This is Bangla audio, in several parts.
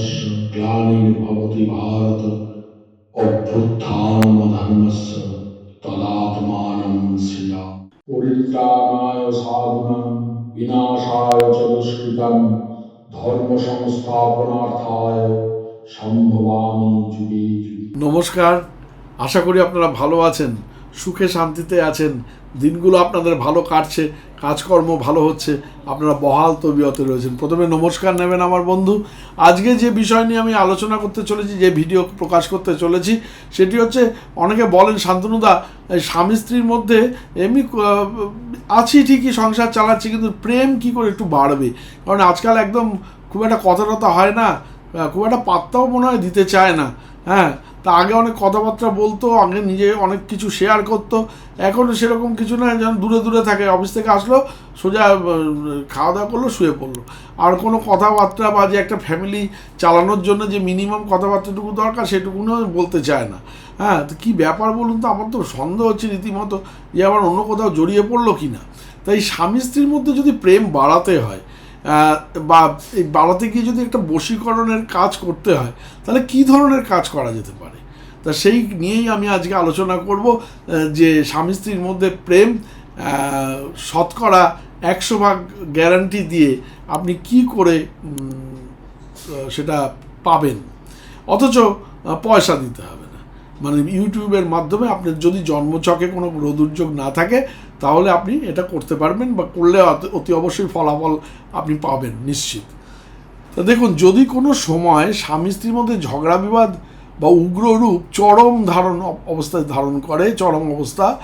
ধর্মস্য গ্লানির্ভবতি ভারত অভ্যুত্থানম ধর্মস্য তদাত্মানম শ্রিয়া পরিত্রাণায় সাধনাম বিনাশায় চ দুষ্কৃতম ধর্ম সংস্থাপনার্থায় সম্ভবামি যুগে। নমস্কার আশা করি আপনারা ভালো আছেন সুখে শান্তিতে আছেন দিনগুলো আপনাদের ভালো কাটছে। কাজকর্ম ভালো হচ্ছে, আপনারা বহাল তবিয়তে রয়েছেন। প্রথমে নমস্কার নেবেন আমার বন্ধু। আজকে যে বিষয় নিয়ে আমি আলোচনা করতে চলেছি, যে ভিডিও প্রকাশ করতে চলেছি, সেটি হচ্ছে, অনেকে বলেন, শান্তনুদা স্বামী স্ত্রীর মধ্যে এমনি আছি ঠিকই, সংসার চালাচ্ছি, কিন্তু প্রেম কি করে একটু বাড়বে? কারণ আজকাল একদম খুব একটা কথা টথা হয় না খুব একটা পাত্তাও মনে হয় দিতে চায় না হ্যাঁ? তা আগে অনেক কথাবার্তা বলতো, আগে নিজে অনেক কিছু শেয়ার করতো। এখন সেরকম কিছু না যেন দূরে দূরে থাকে। অফিস থেকে আসলো, সোজা খাওয়া দাওয়া করল, শুয়ে পড়ল। আর কোনো কথাবার্তা বা যে একটা ফ্যামিলি চালানোর জন্য যে মিনিমাম কথাবার্তাটুকু দরকার সেটুকুনও বলতে চায় না। হ্যাঁ তো কী ব্যাপার বলুন তো? আমার তো সন্দেহ হচ্ছে রীতিমতো যে আবার অন্য কোথাও জড়িয়ে পড়ল কি না তাই স্বামী স্ত্রীর মধ্যে যদি প্রেম বাড়াতে হয় বা এই বাড়াতে গিয়ে যদি একটা বশীকরণের কাজ করতে হয়, তাহলে কী ধরনের কাজ করা যেতে পারে? তা সেই নিয়েই আমি আজকে আলোচনা করব যে স্বামী স্ত্রীর মধ্যে প্রেম শতকরা একশো ভাগ গ্যারান্টি দিয়ে আপনি কি করে সেটা পাবেন? অথচ পয়সা দিতে হবে মানে ইউটিউবের মাধ্যমে আপনার যদি জন্মছকে কোনো গ্রহ দুর্যোগ না থাকে, তাহলে আপনি এটা করতে পারবেন বা করলে অতি- অবশ্যই ফলাফল আপনি পাবেন, নিশ্চিত। তা দেখুন, যদি কোনো সময় স্বামী স্ত্রীর মধ্যে ঝগড়া বিবাদ বা উগ্র রূপ চরম ধারণ অবস্থায় ধারণ করে, চরম অবস্থা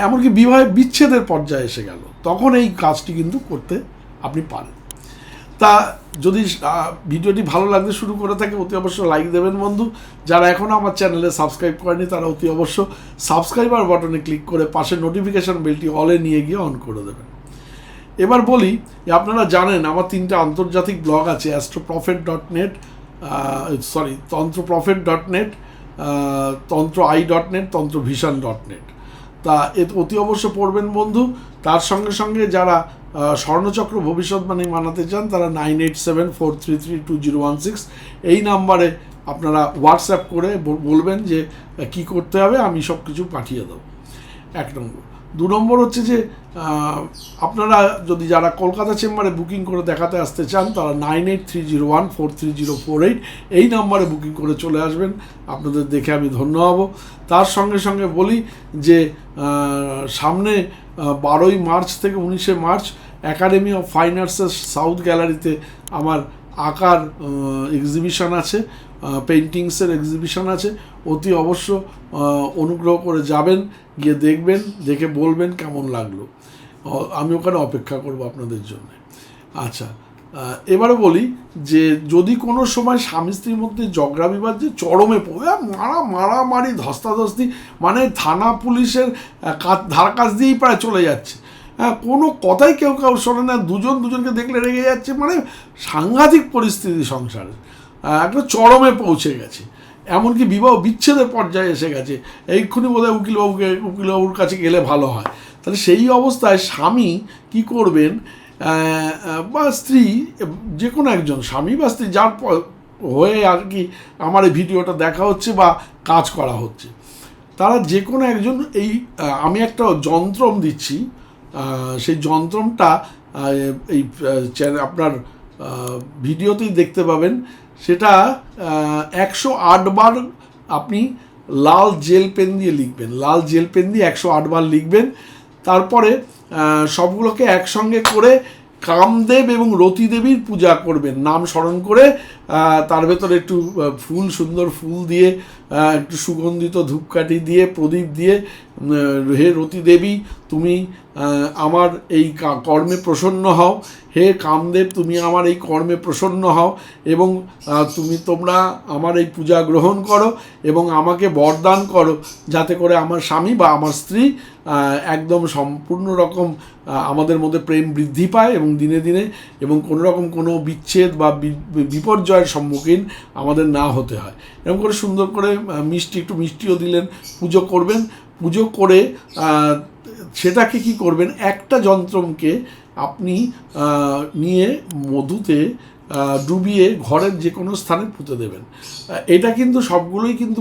এমনকি বিবাহে বিচ্ছেদের পর্যায়ে এসে গেল, তখন এই কাজটি কিন্তু করতে আপনি পারেন। তা যদি ভিডিওটি ভালো লাগতে শুরু করে থাকে, অতি অবশ্য লাইক দেবেন বন্ধু। যারা এখনও আমার চ্যানেলে সাবস্ক্রাইব করেনি, তারা অতি অবশ্য সাবস্ক্রাইবার বাটনে ক্লিক করে পাশে নোটিফিকেশন বেলটি অলে নিয়ে গিয়ে অন করে দেবেন। এবার বলি, আপনারা জানেন, আমার তিনটা আন্তর্জাতিক ব্লগ আছে astro prophet dot net sorry Tantra prophet dot net Tantra I dot net Tantra vision dot net তা এ অতি অবশ্য পড়বেন বন্ধু। তার সঙ্গে সঙ্গে যারা স্বর্ণচক্র ভবিষ্যৎবাণী মানাতে চান, তারা nine eight seven four three three two zero one six এই নাম্বারে আপনারা হোয়াটসঅ্যাপ করে বলবেন যে কি করতে হবে, আমি সব কিছু পাঠিয়ে দেবো। এক নম্বর। দু নম্বর হচ্ছে যে আপনারা যদি যারা কলকাতা চেম্বারে বুকিং করে দেখাতে আসতে চান, তারা nine eight three zero one four three zero four eight এই নাম্বারে বুকিং করে চলে আসবেন। আপনাদের দেখে আমি ধন্য হব। তার সঙ্গে সঙ্গে বলি যে সামনে বারোই মার্চ থেকে উনিশে মার্চ একাডেমি অফ ফাইন আর্টসের সাউথ গ্যালারিতে আমার আঁকার এক্সিবিশন আছে। পেন্টিংসের এক্সিবিশন আছে। অতি অবশ্য অনুগ্রহ করে যাবেন গিয়ে দেখবেন দেখে বলবেন কেমন লাগল। আমি ওখানে অপেক্ষা করব আপনাদের জন্য। আচ্ছা এবারে বলি যে যদি কোনো সময় স্বামী স্ত্রীর মধ্যে ঝগড়া বিবাদ যে চরমে পড়ে আহ, মারা মারামারি ধস্তাধস্তি মানে থানা পুলিশের কাজ- ধার কাছ দিয়েই প্রায় চলে যাচ্ছে। হ্যাঁ কোনো কথাই কেউ কেউ শোনে না দুজন দুজনকে দেখলে রেগে যাচ্ছে মানে সাংঘাতিক পরিস্থিতি সংসারে। একটা চরমে পৌঁছে গেছে। এমনকি বিবাহ বিচ্ছেদের পর্যায়ে এসে গেছে। এইক্ষুনি বোধহয় উকিলবাবুকে, উকিলবাবুর কাছে গেলে ভালো হয়। তাহলে সেই অবস্থায় স্বামী কি করবেন? বা স্ত্রী, যে কোনো একজন, স্বামী বা স্ত্রী, যার হয়ে আর কি আমার এই ভিডিওটা দেখা হচ্ছে বা কাজ করা হচ্ছে। তারা যে কোনো একজন, এই আমি একটা যন্ত্রম দিচ্ছি। সেই যন্ত্রমটা এই আপনার ভিডিওতেই দেখতে পাবেন। সেটা একশো বার আপনি লাল জেল পেন দিয়ে লিখবেন। লাল জেল পেন দিয়ে একশো বার লিখবেন। তারপরে সবগুলোকে একসঙ্গে করে কামদেব এবং রতিদেবীর পূজা করবেন। নাম স্মরণ করে তার ভেতরে একটু ফুল, সুন্দর ফুল দিয়ে একটু সুগন্ধিত ধূপকাঠি দিয়ে, প্রদীপ দিয়ে হে রতি দেবী, তুমি আমার এই কর্মে প্রসন্ন হও। হে কামদেব, তুমি আমার এই কর্মে প্রসন্ন হও এবং তুমি তোমরা আমার এই পূজা গ্রহণ করো এবং আমাকে বরদান করো যাতে করে আমার স্বামী বা আমার স্ত্রী একদম সম্পূর্ণ রকম আমাদের মধ্যে প্রেম বৃদ্ধি পায় এবং দিনে দিনে এবং কোনো রকম কোনো বিচ্ছেদ বা বিপর্যয়ের সম্মুখীন আমাদের না হতে হয়। এরকম করে সুন্দর করে মিষ্টি, একটু মিষ্টিও দিলেন, পুজো করবেন। পুজো করে সেটাকে কি করবেন? একটা যন্ত্রমকে আপনি নিয়ে মধুতে ডুবিয়ে ঘরের যে কোনো স্থানে পুঁতে দেবেন। এটা কিন্তু সবগুলোই কিন্তু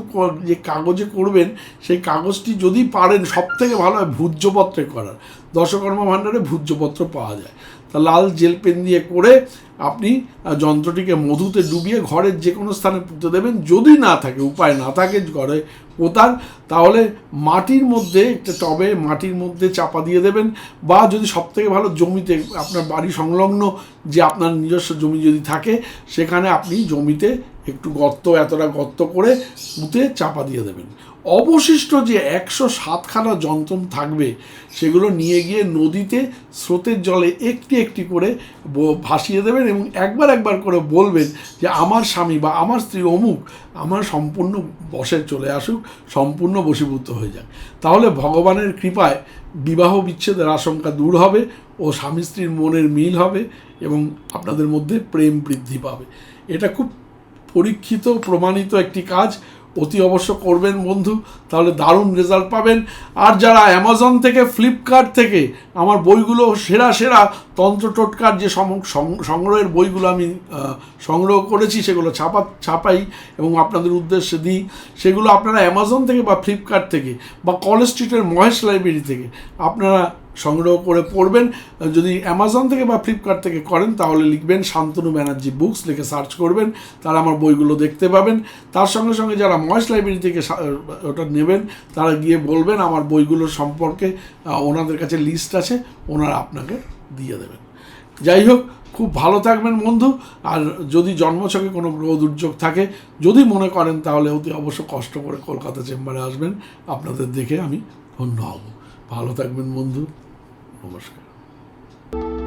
যে কাগজে করবেন, সেই কাগজটি যদি পারেন সব থেকে ভালো হয় ভূজ্যপত্রে করার। দশকর্মা ভাণ্ডারে ভূজ্যপত্র পাওয়া যায়। তা লাল জেল পেন দিয়ে করে আপনি যন্ত্রটিকে মধুতে ডুবিয়ে ঘরের যে কোনো স্থানে পুঁতে দেবেন। যদি না থাকে, উপায় না থাকে ঘরে পোতার, তাহলে মাটির মধ্যে, একটা টবে মাটির মধ্যে চাপা দিয়ে দেবেন। বা যদি সব থেকে ভালো, জমিতে আপনার বাড়ি সংলগ্ন, যে আপনার নিজস্ব জমি যদি থাকে, সেখানে আপনি জমিতে একটু গর্ত, এতটা গর্ত করে পুঁতে চাপা দিয়ে দেবেন। অবশিষ্ট যে একশো সাতখানা যন্ত্রম থাকবে, সেগুলো নিয়ে গিয়ে নদীতে স্রোতের জলে একটি একটি করে ভাসিয়ে দেবেন। এবং একবার একবার করে বলবেন যে আমার স্বামী বা আমার স্ত্রী অমুক, আমার সম্পূর্ণ বসে চলে আসুক, সম্পূর্ণ বশীভূত হয়ে যাক। তাহলে ভগবানের কৃপায় বিবাহ বিচ্ছেদের আশঙ্কা দূর হবে ও স্বামী স্ত্রীর মনের মিল হবে এবং আপনাদের মধ্যে প্রেম বৃদ্ধি পাবে। এটা খুব পরীক্ষিত, প্রমাণিত একটি কাজ। অতি অবশ্য করবেন বন্ধু, তাহলে দারুণ রেজাল্ট পাবেন। আর যারা অ্যামাজন থেকে ফ্লিপকার্ট থেকে আমার বইগুলো সেরা সেরা তন্ত্র টোটকার যে সংগ্রহের বইগুলো আমি সংগ্রহ করেছি, সেগুলো ছাপা, ছাপাই এবং আপনাদের উদ্দেশ্যে দিই। সেগুলো আপনারা অ্যামাজন থেকে বা ফ্লিপকার্ট থেকে বা কলেজ স্ট্রিটের মহেশ লাইব্রেরি থেকে আপনারা সংগ্রহ করে পড়বেন। যদি অ্যামাজন থেকে বা ফ্লিপকার্ট থেকে করেন, তাহলে লিখবেন শান্তনু ব্যানার্জি বুকস, লিখে সার্চ করবেন, তারা আমার বইগুলো দেখতে পাবেন। তার সঙ্গে সঙ্গে যারা মহেশ লাইব্রেরি থেকে ওটা নেবেন, তারা গিয়ে বলবেন, আমার বইগুলোর সম্পর্কে ওনাদের কাছে লিস্ট আছে, ওনারা আপনাকে দিয়ে দেবেন। যাই হোক, খুব ভালো থাকবেন বন্ধু, আর যদি জন্মছকে কোনো গ্রহ দুর্যোগ থাকে, যদি মনে করেন, তাহলে অতি অবশ্য কষ্ট করে কলকাতা চেম্বারে আসবেন, আপনাদের দেখে আমি ধন্য হব। ভালো থাকবেন বন্ধু। 莫斯科。